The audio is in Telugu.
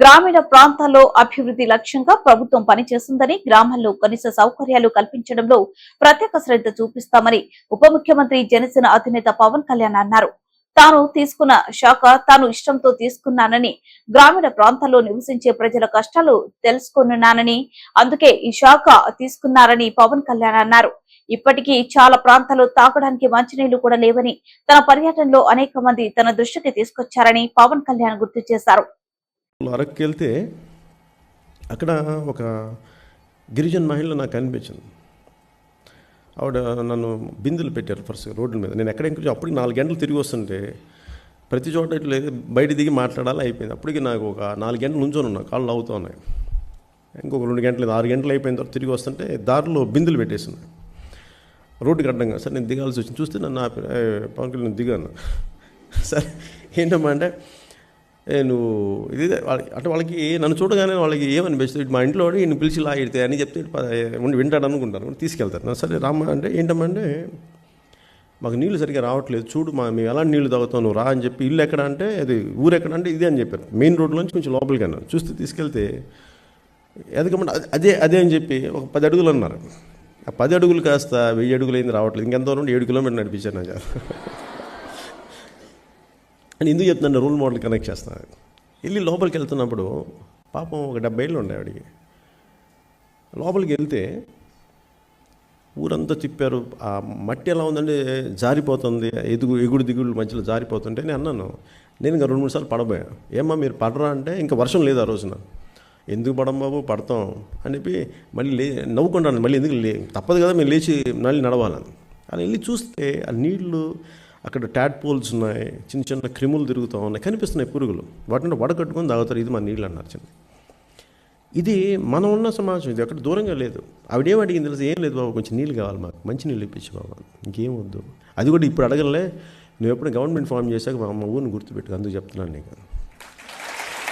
గ్రామీణ ప్రాంతాల్లో అభివృద్ధి లక్ష్యంగా ప్రభుత్వం పనిచేస్తుందని గ్రామాల్లో కనీస సౌకర్యాలు కల్పించడంలో ప్రత్యేక శ్రద్ధ చూపిస్తామని ఉప ముఖ్యమంత్రి జనసేన అధినేత పవన్ కళ్యాణ్ అన్నారు. తాను తీసుకున్న శాఖ తాను ఇష్టంతో తీసుకున్నానని గ్రామీణ ప్రాంతాల్లో నివసించే ప్రజల కష్టాలు తెలుసుకున్నానని అందుకే ఈ శాఖ తీసుకున్నారని పవన్ కళ్యాణ్ అన్నారు. ఇప్పటికీ చాలా ప్రాంతాల్లో తాగడానికి మంచినీళ్ళు కూడా లేవని తన పర్యటనలో అనేక మంది తన దృష్టికి తీసుకొచ్చారని పవన్ కళ్యాణ్ గుర్తు చేశారు. అరకుకి వెళ్తే అక్కడ ఒక గిరిజన మహిళ నాకు అనిపించింది ఆవిడ నన్ను బిందులు పెట్టారు ఫస్ట్ రోడ్ల మీద. నేను ఎక్కడ ఎంకరేజ్ అప్పటికి నాలుగు గంటలు తిరిగి వస్తుంటే ప్రతి చోట ఇట్లా బయట దిగి మాట్లాడాలి అయిపోయింది. అప్పటికి నాకు ఒక నాలుగు గంటలు నుంచొని ఉన్నా కాళ్ళు అవుతూ ఉన్నాయి. ఇంకొక రెండు గంటలు ఆరు గంటలు అయిపోయిన తర్వాత తిరిగి వస్తుంటే దారిలో బిందులు పెట్టేసింది. రోడ్డుకి అడ్డంగా సరే నేను దిగాల్సి వచ్చింది. చూస్తే నన్ను ఆపి పవన్ కళ్యాణ్ దిగాను. సరే ఏంటమ్మా అంటే నువ్వు ఇది వాళ్ళకి- అంటే వాళ్ళకి నన్ను చూడగానే వాళ్ళకి ఏమనిపిస్తుంది? ఇటు మా ఇంట్లో వాడు ఈయన పిలిచి ఇలా ఇడితే అని చెప్తే ఉండి వింటాడు అనుకుంటాను తీసుకెళ్తారు. నా సరే రామ్మ అంటే ఏంటమ్మా అంటే మాకు నీళ్ళు సరిగ్గా రావట్లేదు. చూడు మా మేము ఎలాంటి నీళ్ళు తాగుతావు? నువ్వు రా అని చెప్పి ఇల్లు ఎక్కడ అంటే అది ఊరు ఎక్కడ అంటే ఇదే అని చెప్పారు. మెయిన్ రోడ్లోంచి కొంచెం లోపలికి అన్నారు చూస్తే తీసుకెళ్తే ఎదకమంటే అదే- అదే అని చెప్పి ఒక పది అడుగులు అన్నారు. ఆ పది అడుగులు కాస్త వెయ్యి అడుగులు అయింది రావట్లేదు. ఇంకెంత నుండి ఏడు కిలోమీటర్ నడిపించాను నాకు అని ఎందుకు చెప్తున్నాను రోల్ మోడల్ కనెక్ట్ చేస్తాను వెళ్ళి లోపలికి వెళ్తున్నప్పుడు పాపం ఒక డెబ్బై ఏళ్ళు ఉండే ఆవిడికి. లోపలికి వెళ్తే ఊరంతా తిప్పారు. ఆ మట్టి ఎలా ఉందంటే జారిపోతుంది. ఎదుగు ఎగుడు దిగుడు మధ్యలో జారిపోతుంటే నేను అన్నాను నేను ఇంకా రెండు మూడు సార్లు పడబోయా. ఏమ్మా మీరు పడరా? అంటే ఇంకా వర్షం లేదు ఆ రోజున. ఎందుకు పడం బాబు? పడతాం. అని చెప్పి మళ్ళీ లే నవ్వుకుంటాను. మళ్ళీ ఎందుకు లే తప్పదు కదా మేము లేచి మళ్ళీ నడవాలని. అలా వెళ్ళి చూస్తే ఆ నీళ్ళు అక్కడ ట్యాడ్ పోల్స్ ఉన్నాయి చిన్న చిన్న క్రిములు తిరుగుతూ ఉన్నాయి కనిపిస్తున్నాయి పురుగులు. వాటిని వడకట్టుకొని తాగుతారు ఇది మా నీళ్ళు అన్నారు చిన్న. ఇది మనం ఉన్న సమాజం ఇది అక్కడ దూరంగా లేదు. ఆవిడేం అడిగింది తెలుసు? ఏం లేదు బాబు కొంచెం నీళ్ళు కావాలి మాకు మంచి నీళ్ళు ఇప్పించు బాబు ఇంకేం వద్దు. అది కూడా ఇప్పుడు అడగలే నువ్వు ఎప్పుడు గవర్నమెంట్ ఫామ్ చేశాక మా అమ్మ ఊరిని గుర్తుపెట్టుకు అందుకు చెప్తున్నాను నీకు.